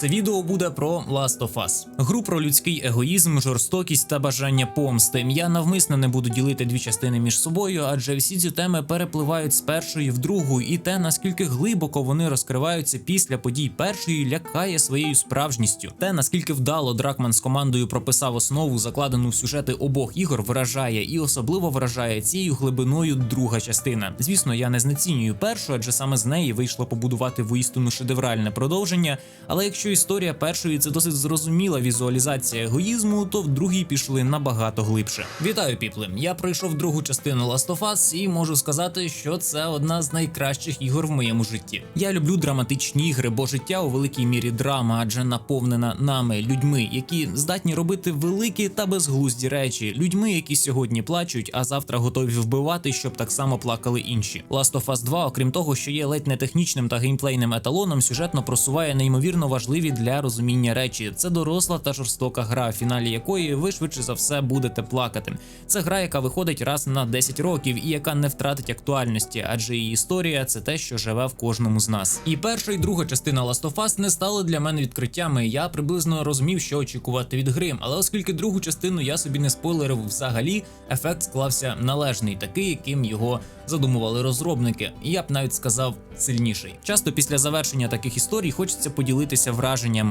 Це відео буде про Last of Us. гру про людський егоїзм, жорстокість та бажання помсти. Я навмисно не буду ділити дві частини між собою, адже всі ці теми перепливають з першої в другу, і те наскільки глибоко вони розкриваються після подій першої, лякає своєю справжністю. Те наскільки вдало Дракман з командою прописав основу, закладену в сюжети обох ігор, вражає і особливо вражає цією глибиною друга частина. Звісно, я не знецінюю першу, адже саме з неї вийшло побудувати воістину шедевральне продовження. Але якщо історія першої це досить зрозуміла візуалізація егоїзму, то в другій пішли набагато глибше. Вітаю, піпли! Я пройшов другу частину Last of Us і можу сказати, що це одна з найкращих ігор в моєму житті. Я люблю драматичні ігри, бо життя у великій мірі драма, адже наповнена нами, людьми, які здатні робити великі та безглузді речі, людьми, які сьогодні плачуть, а завтра готові вбивати, щоб так само плакали інші. Last of Us 2, окрім того, що є ледь не технічним та геймплейним еталоном, сюжетно просуває неймовірно важливі для розуміння речі. Це доросла та жорстока гра, в фіналі якої ви швидше за все будете плакати. Це гра, яка виходить раз на 10 років і яка не втратить актуальності, адже її історія це те, що живе в кожному з нас. І перша і друга частина Last of Us не стали для мене відкриттями. Я приблизно розумів, що очікувати від гри, але оскільки другу частину я собі не спойлерив взагалі, ефект склався належний, такий, яким його задумували розробники, і я б навіть сказав сильніший. Часто після завершення таких історій хочеться поділитися враженнями,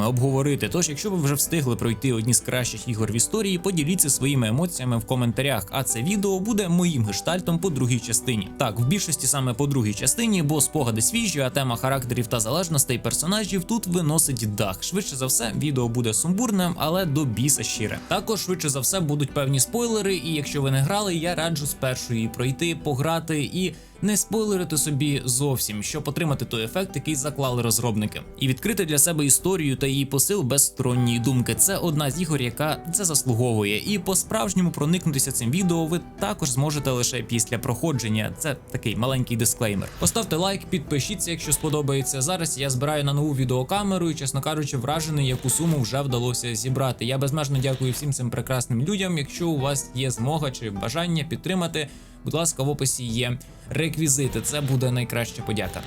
обговорити. Тож, якщо ви вже встигли пройти одні з кращих ігор в історії, поділіться своїми емоціями в коментарях. А це відео буде моїм гештальтом по другій частині. Так, в більшості саме по другій частині, бо спогади свіжі, а тема характерів та залежностей персонажів тут виносить дах. Швидше за все, відео буде сумбурним, але до біса щире. Також швидше за все будуть певні спойлери, і якщо ви не грали, я раджу спершу її пройти, пограти і не спойлерити собі зовсім, щоб отримати той ефект, який заклали розробники, і відкрити для себе історію та її посил без сторонньої думки. Це одна з ігор, яка це заслуговує. І по-справжньому проникнутися цим відео ви також зможете лише після проходження. Це такий маленький дисклеймер. Поставте лайк, підпишіться, якщо сподобається. Зараз я збираю на нову відеокамеру і, чесно кажучи, вражений, яку суму вже вдалося зібрати. Я безмежно дякую всім цим прекрасним людям. Якщо у вас є змога чи бажання підтримати. Будь ласка, в описі є реквізити. Це буде найкраща подяка.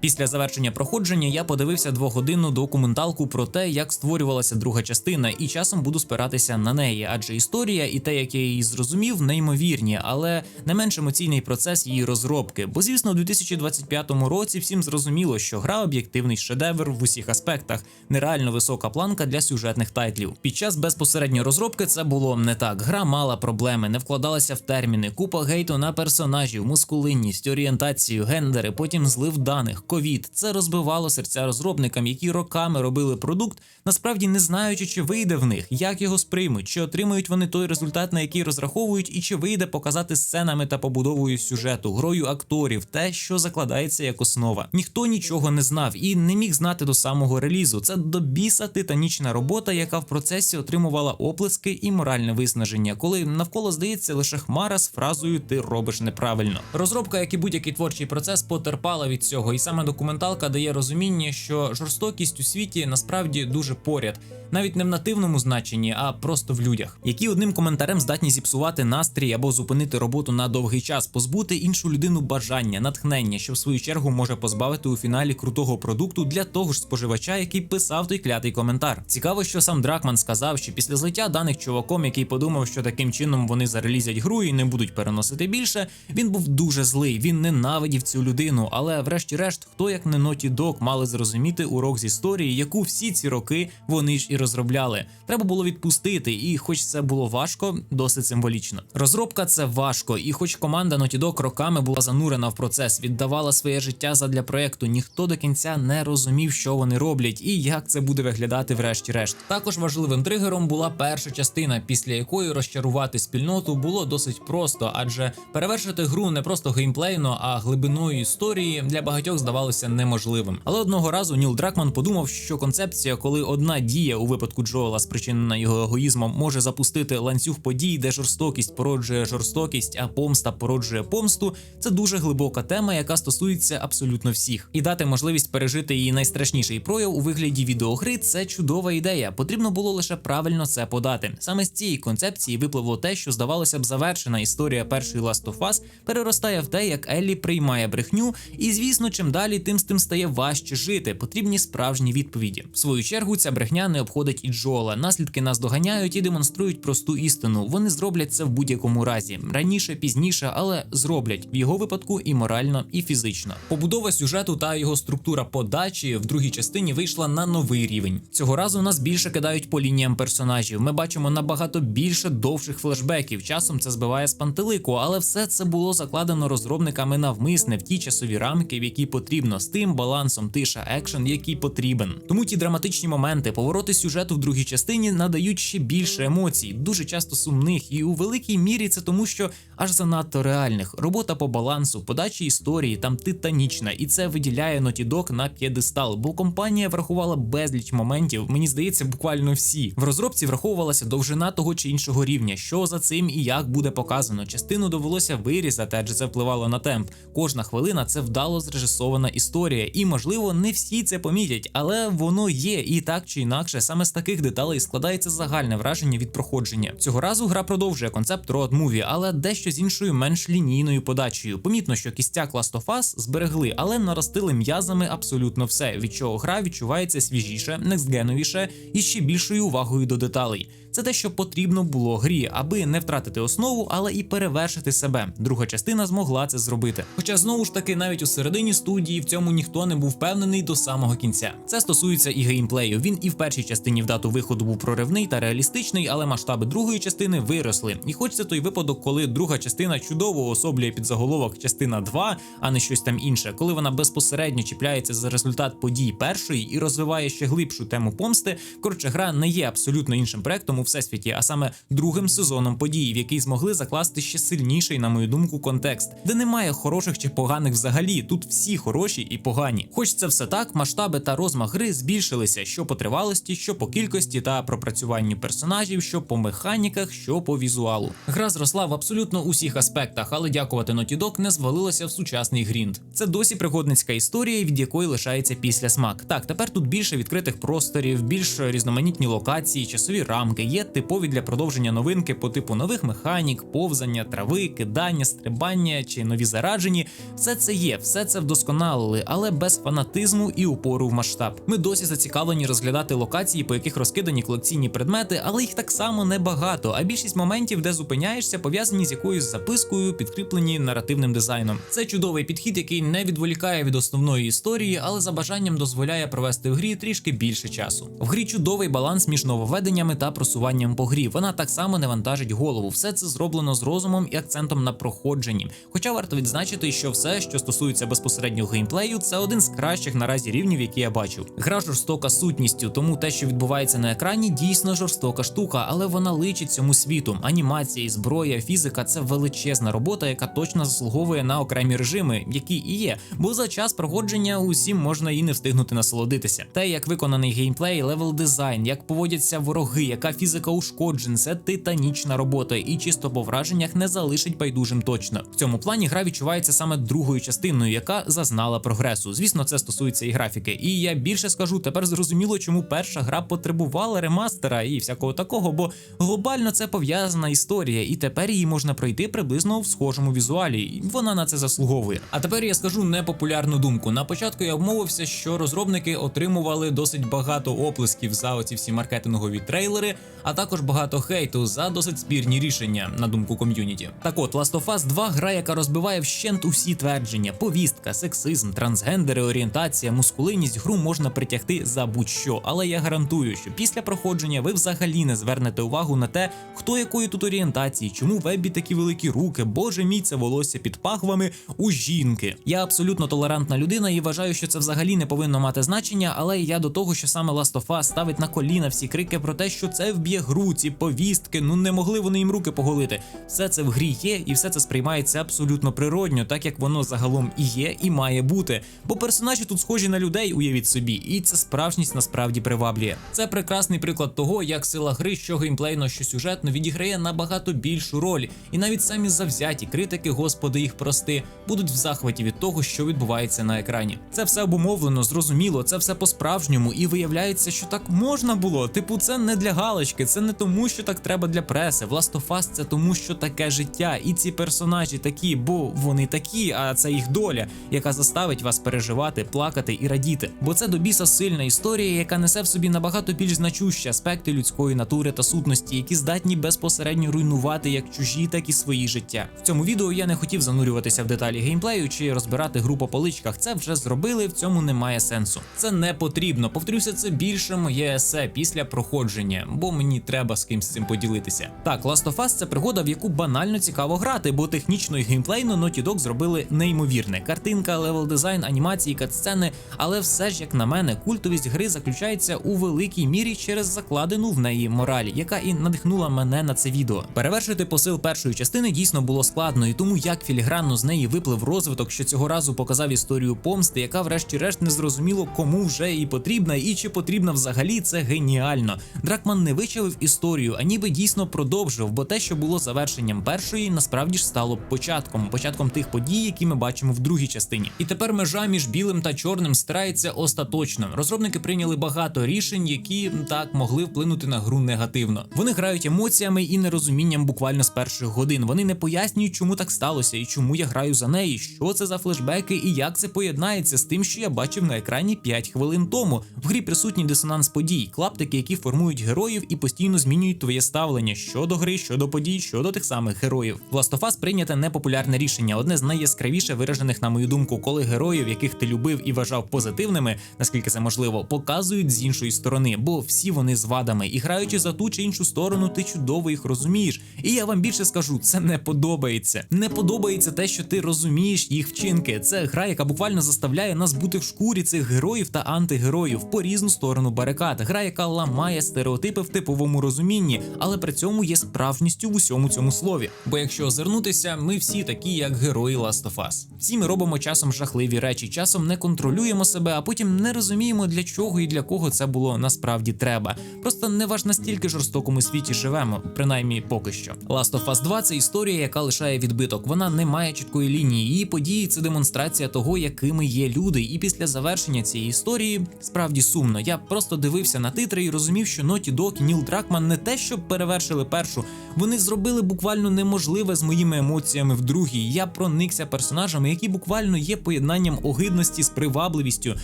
Після завершення проходження я подивився двогодинну документалку про те, як створювалася друга частина, і часом буду спиратися на неї, адже історія і те, як я її зрозумів, неймовірні, але не менш емоційний процес її розробки. Бо, звісно, у 2025 році всім зрозуміло, що гра об'єктивний шедевр в усіх аспектах, нереально висока планка для сюжетних тайтлів. Під час безпосередньої розробки це було не так. Гра мала проблеми, не вкладалася в терміни, купа гейту на персонажів, мускулинність, орієнтацію, гендери, потім злив даних ковід. Це розбивало серця розробникам, які роками робили продукт, насправді не знаючи, чи вийде в них, як його сприймуть, чи отримають вони той результат, на який розраховують, і чи вийде показати сценами та побудовою сюжету, грою акторів, те, що закладається як основа. Ніхто нічого не знав і не міг знати до самого релізу. Це до біса титанічна робота, яка в процесі отримувала оплески і моральне виснаження, коли навколо здається лише хмара з фразою Ти робиш неправильно. Розробка, як і будь-який творчий процес, потерпала від цього, і саме документалка дає розуміння, що жорстокість у світі насправді дуже поряд, навіть не в нативному значенні, а просто в людях, які одним коментарем здатні зіпсувати настрій або зупинити роботу на довгий час, позбути іншу людину бажання, натхнення, що в свою чергу може позбавити у фіналі крутого продукту для того ж споживача, який писав той клятий коментар. Цікаво, що сам Дракман сказав, що після злиття даних чуваком, який подумав, що таким чином вони зарелізять гру і не будуть переносити більше, він був дуже злий. Він ненавидів цю людину, але врешті-решт хто як не Naughty Dog мали зрозуміти урок з історії, яку всі ці роки вони ж і розробляли. Треба було відпустити, і хоч це було важко, досить символічно. Розробка це важко, і хоч команда Naughty Dog роками була занурена в процес, віддавала своє життя задля проекту, ніхто до кінця не розумів, що вони роблять і як це буде виглядати врешті-решт. Також важливим тригером була перша частина, після якої розчарувати спільноту було досить просто, адже перевершити гру не просто геймплейно, а глибиною історії для багатьох здавалося неможливим. Але одного разу Ніл Дракман подумав, що концепція, коли одна дія у випадку Джоела, спричинена його егоїзмом, може запустити ланцюг подій, де жорстокість породжує жорстокість, а помста породжує помсту. Це дуже глибока тема, яка стосується абсолютно всіх, і дати можливість пережити її найстрашніший прояв у вигляді відеогри це чудова ідея. Потрібно було лише правильно це подати. Саме з цієї концепції випливло те, що здавалося б завершена історія першої Last of Us переростає в те, як Еллі приймає брехню, і звісно, чим далі, тим з тим стає важче жити. Потрібні справжні відповіді. В свою чергу ця брехня не обходить і Джола. Наслідки нас доганяють і демонструють просту істину. Вони зроблять це в будь-якому разі раніше, пізніше, але зроблять в його випадку і морально, і фізично. Побудова сюжету та його структура подачі в другій частині вийшла на новий рівень. Цього разу нас більше кидають по лініям персонажів. Ми бачимо набагато більше довших флешбеків. Часом це збиває з пантелику, але все це було закладено розробниками навмисне в ті часові рамки, в які потрібно, з тим балансом тиша екшен, який потрібен. Тому ті драматичні моменти, повороти сюжету в другій частині надають ще більше емоцій, дуже часто сумних, і у великій мірі це тому, що аж занадто реальних. Робота по балансу, подачі історії там титанічна, і це виділяє Naughty Dog на п'єдестал, бо компанія врахувала безліч моментів. Мені здається, буквально всі в розробці враховувалася довжина того чи іншого рівня, що за цим і як буде показано. Частину довелося вирізати, адже це впливало на темп. Кожна хвилина це вдало зрежисована історія, і можливо не всі це помітять, але воно є. І так чи інакше, саме з таких деталей складається загальне враження від проходження. Цього разу гра продовжує концепт road movie, але дещо з іншою менш лінійною подачею. Помітно, що кістяк Last of Us зберегли, але наростили м'язами абсолютно все, від чого гра відчувається свіжіше, некстгеновіше і ще більшою увагою до деталей. Це те, що потрібно було грі, аби не втратити основу, але і перевершити себе. Друга частина змогла це зробити. Хоча знову ж таки, навіть у середині студії в цьому ніхто не був впевнений до самого кінця. Це стосується і геймплею. Він і в першій частині в дату виходу був проривний та реалістичний, але масштаби другої частини виросли. І хоч це той випадок, коли друга частина чудово особлює під заголовок частина 2, а не щось там інше, коли вона безпосередньо чіпляється за результат подій першої і розвиває ще глибшу тему помсти. Коротше, гра не є абсолютно іншим проектом у всесвіті, а саме другим сезоном подій, в який змогли закласти ще сильніший, на мою думку, контекст, де немає хороших чи поганих взагалі. Тут всі хороші і погані. Хоч це все так, масштаби та розмах гри збільшилися що по тривалості, що по кількості та пропрацюванню персонажів, що по механіках, що по візуалу. Гра зросла в абсолютно усіх аспектах, але дякувати Naughty Dog не звалилося в сучасний грінд. Це досі пригодницька історія, від якої лишається після смак. Так, тепер тут більше відкритих просторів, більш різноманітні локації, часові рамки. Є типові для продовження новинки по типу нових механік, повзання, трави, кидання, стрибання чи нові зараджені. Все це є, все це вдосконалили, але без фанатизму і упору в масштаб. Ми досі зацікавлені розглядати локації, по яких розкидані колекційні предмети, але їх так само небагато. А більшість моментів, де зупиняєшся, пов'язані з якоюсь запискою, підкріплені наративним дизайном. Це чудовий підхід, який не відволікає від основної історії, але за бажанням дозволяє провести в грі трішки більше часу. В грі чудовий баланс між нововведеннями та просуванням по грі. Вона так само не вантажить голову. Все це зроблено з розумом і акцентом на проходженні. Хоча варто відзначити, що все, що стосується безпосередньо геймплею, це один з кращих наразі рівнів, які я бачив. Гра жорстока сутністю, тому те, що відбувається на екрані, дійсно жорстока штука, але вона личить цьому світу. Анімація, зброя, фізика це величезна робота, яка точно заслуговує на окремі режими, які і є. Бо за час проходження усім можна і не встигнути насолодитися. Те, як виконаний геймплей, левел дизайн, як поводяться вороги, яка фізика ушкоджень, це титанічна робота, і чисто по враженнях не залишить байдужим точно. В цьому плані гра відчувається саме другою частиною, яка зазнала прогресу. Звісно, це стосується і графіки. І я більше скажу, тепер зрозуміло, чому перша гра потребувала ремастера і всякого такого, бо глобально це пов'язана історія, і тепер її можна пройти приблизно в схожому візуалі. Вона на це заслуговує. А тепер я скажу непопулярну думку. На початку я обмовився, що розробники отримували досить багато оплесків за оці всі маркетингові трейлери, а також багато хейту за досить спірні рішення, на думку ком'юніті. Так от, Last of Us 2 гра, яка розбиває вщент усі твердження: повістка, сексизм, трансгендери, орієнтація, мускулинність. Гру можна притягти за будь-що, але я гарантую, що після проходження ви взагалі не звернете увагу на те, хто якої тут орієнтації, чому Вебі такі великі руки, боже мій, це волосся під пахвами у жінки. Я абсолютно толерантна людина і вважаю, що це взагалі не повинно мати значення, але я до того, що саме Last of Us ставить на коліна всі крики про те, що це в б'є гру, ці повістки, ну не могли вони їм руки поголити. Все це в грі є, і все це сприймається абсолютно природньо, так як воно загалом і є, і має бути. Бо персонажі тут схожі на людей, уявіть собі, і ця справжність насправді приваблює. Це прекрасний приклад того, як сила гри, що геймплейно, що сюжетно відіграє набагато більшу роль, і навіть самі завзяті критики, господи, їх прости, будуть в захваті від того, що відбувається на екрані. Це все обумовлено, зрозуміло, це все по-справжньому, і виявляється, що так можна було. Типу, це не для галочки, це не тому, що так треба для преси. Last це тому, що таке життя, і ці персонажі такі, бо вони такі, а це їх доля, яка заставить вас переживати, плакати і радіти. Бо це до біса сильна історія, яка несе в собі набагато більш значущі аспекти людської натури та сутності, які здатні безпосередньо руйнувати як чужі, так і свої життя. В цьому відео я не хотів занурюватися в деталі геймплею чи розбирати гру по поличках. Це вже зробили, в цьому немає сенсу. Це не потрібно. Повторюся, це більше моє есе після проходження, бо мені треба з кимсь цим поділитися. Так, Last of Us – це пригода, в яку банально цікаво грати, бо технічно і геймплейно Naughty Dog зробили неймовірне. Картинка, левел дизайн, анімації, катсцени, але все ж як на мене, культовість гри заключається у великій мірі через закладену в неї мораль, яка і надихнула мене на це відео. Перевершити посил першої частини дійсно було складно, і тому як філігранно з неї виплив розвиток, що цього разу показав історію помсти, яка, врешті-решт, не зрозуміло, кому вже і потрібна, і чи потрібна взагалі, це геніально. Дракман не вичавив історію, а ніби дійсно продовжив, бо те, що було завершенням першої, насправді ж стало початком, початком тих подій, які ми бачимо в другій частині. І тепер межа між білим та чорним стирається остаточно. Розробники прийняли багато рішень, які так могли вплинути на гру негативно. Вони грають емоціями і нерозумінням буквально з перших годин. Вони не пояснюють, чому так сталося і чому я граю за неї, що це за флешбеки і як це поєднається з тим, що я бачив на екрані 5 хвилин тому. В грі присутній дисонанс подій, клаптики, які формують героїв і постійно змінюють твоє ставлення щодо гри, щодо подій, щодо тих самих героїв. В Last of Us прийняте непопулярне рішення, одне з найяскравіше виражених, на мою думку, коли героїв, яких ти любив і вважав позитивними, наскільки це можливо, показують з іншої сторони, бо всі вони з вадами, і граючи за ту чи іншу сторону, ти чудово їх розумієш. І я вам більше скажу, це не подобається. Не подобається те, що ти розумієш їх вчинки. Це гра, яка буквально заставляє нас бути в шкурі цих героїв та антигероїв по різну сторону барикад. Гра, яка ламає стереотипи в типовому розумінні, але при цьому є справжністю в усьому цьому слові. Бо якщо озирнутися, ми всі такі, як герої Last of Us. Всі ми робимо часом жахливі речі, часом не контролюємо себе, а потім не розуміємо, для чого і для кого це було насправді треба. Просто не важ настільки жорстокому світі живемо, принаймні поки що. Last of Us 2 – це історія, яка лишає відбиток. Вона не має чіткої лінії. Її події це демонстрація того, якими є люди. І після завершення цієї історії справді сумно. Я просто дивився на титри і розумів, що Naughty Dog Ніл Дракман не те, щоб перевершили першу, вони зробили буквально неможливе з моїми емоціями в другій. Я проникся персонажами, які буквально є поєднанням огидності з привабливістю.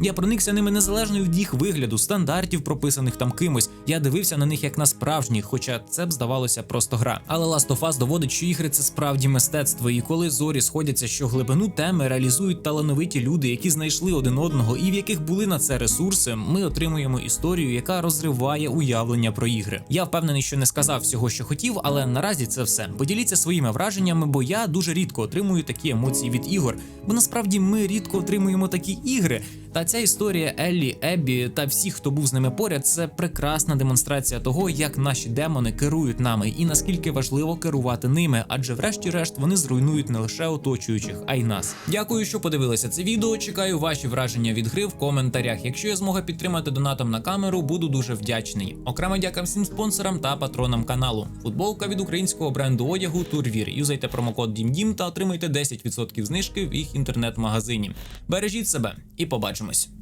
Я проникся ними незалежно від їх вигляду, стандартів, прописаних там кимось. Я дивився на них як на справжніх, хоча це б здавалося просто гра. Але Last of Us доводить, що ігри це справді мистецтво, і коли зорі сходяться, що глибину теми реалізують талановиті люди, які знайшли один одного, і в яких були на це ресурси, ми отримуємо історію, яка розриває уявлення про ігри. Я впевнений, що не сказав всього, що хотів, але наразі це все. Поділіться своїми враженнями, бо я дуже рідко отримую такі емоції від ігор. Бо насправді ми рідко отримуємо такі ігри. Та ця історія Еллі, Еббі та всіх, хто був з ними поряд, це прекрасна демонстрація того, як наші демони керують нами, і наскільки важливо керувати ними, адже, врешті-решт, вони зруйнують не лише оточуючих, а й нас. Дякую, що подивилися це відео. Чекаю ваші враження від гри в коментарях. Якщо є змога підтримати донатом на камеру, буду дуже вдячний. Окремо дяка всім спонсорам та патронам каналу. Футболка від українського бренду одягу Турвір. Юзайте промокод DIMDIM та отримайте 10% знижки в їх інтернет-магазині. Бережіть себе і побачимось.